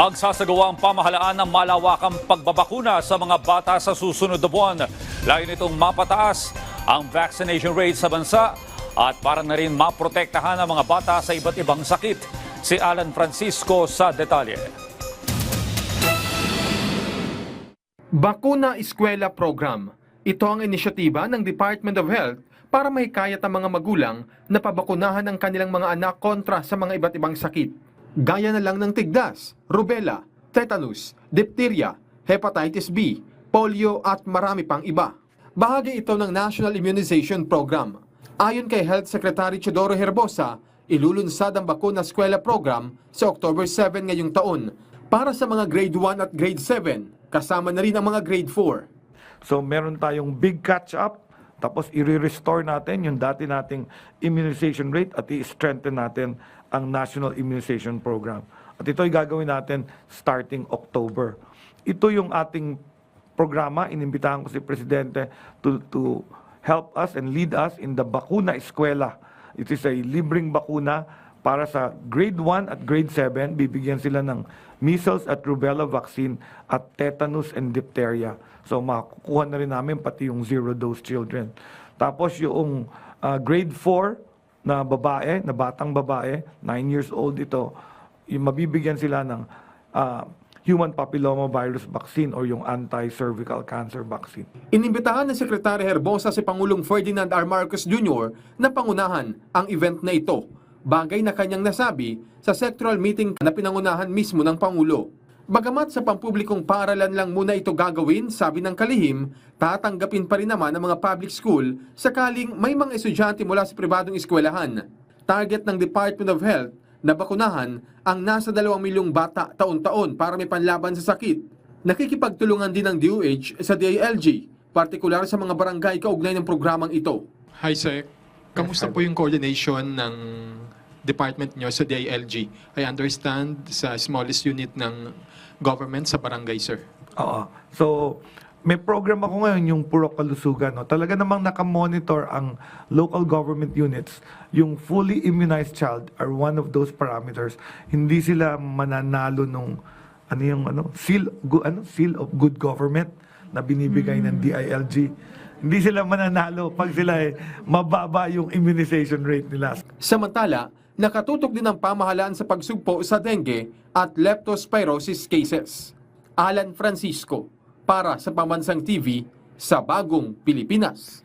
Magsasagawa ang pamahalaan ng malawakang pagbabakuna sa mga bata sa susunod na buwan. Layo nitong mapataas ang vaccination rate sa bansa at para na rin maprotektahan ang mga bata sa iba't ibang sakit. Si Alan Francisco sa detalye. Bakuna Eskwela Program. Ito ang inisyatiba ng Department of Health para mahikayat ang mga magulang na pabakunahan ang kanilang mga anak kontra sa mga iba't ibang sakit. Gaya na lang ng tigdas, rubella, tetanus, diphtheria, hepatitis B, polio at marami pang iba. Bahagi ito ng National Immunization Program. Ayon kay Health Secretary Chodoro Herbosa, ilulunsad ang Bakuna Eskwela Program sa October 7 ngayong taon para sa mga grade 1 at grade 7, kasama na rin ang mga grade 4. So meron tayong big catch-up, tapos i-restore natin yung dati nating immunization rate at i-strengthen natin ang National Immunization Program. At ito ay gagawin natin starting October. Ito yung ating programa, inimbitahan ko si Presidente to, to help us and lead us in the Bakuna Eskwela. It is a libreng bakuna para sa grade 1 at grade 7, bibigyan sila ng measles at rubella vaccine at tetanus and diphtheria. So makukuha na rin namin pati yung zero-dose children. Tapos yung ah, grade 4 na babae, na batang babae, 9 years old ito, yung mabibigyan sila ng ah, human papilloma virus vaccine or yung anti-cervical cancer vaccine. Inimbitahan ng Sekretary Herbosa si Pangulong Ferdinand R. Marcos Jr. na pangunahan ang event na ito, bagay na kanyang nasabi sa sectoral meeting na pinangunahan mismo ng Pangulo. Bagamat sa pampublikong paaralan lang muna ito gagawin, sabi ng kalihim, tatanggapin pa rin naman ang mga public school sakaling may mga estudyante mula sa pribadong eskwelahan. Target ng Department of Health na bakunahan ang nasa 2 milyong bata taon-taon para may panlaban sa sakit. Nakikipagtulungan din ng DOH sa DILG, partikular sa mga barangay kaugnay ng programang ito. Hi, Sec. Kamusta po yung coordination ng department nyo sa DILG? I understand sa smallest unit ng government sa barangay, sir. Oo. So, may program ako ngayon, yung Purok Kalusugan. No? Talaga namang nakamonitor ang local government units. Yung fully immunized child are one of those parameters. Hindi sila mananalo nung ano yung ano seal gu- ano seal of good government na binibigay ng DILG. Hindi sila mananalo pag sila eh, mababa yung immunization rate nila. Samantala, nakatutok din ang pamahalaan sa pagsugpo sa dengue at leptospirosis cases. Alan Francisco, para sa Pamansang TV, sa Bagong Pilipinas.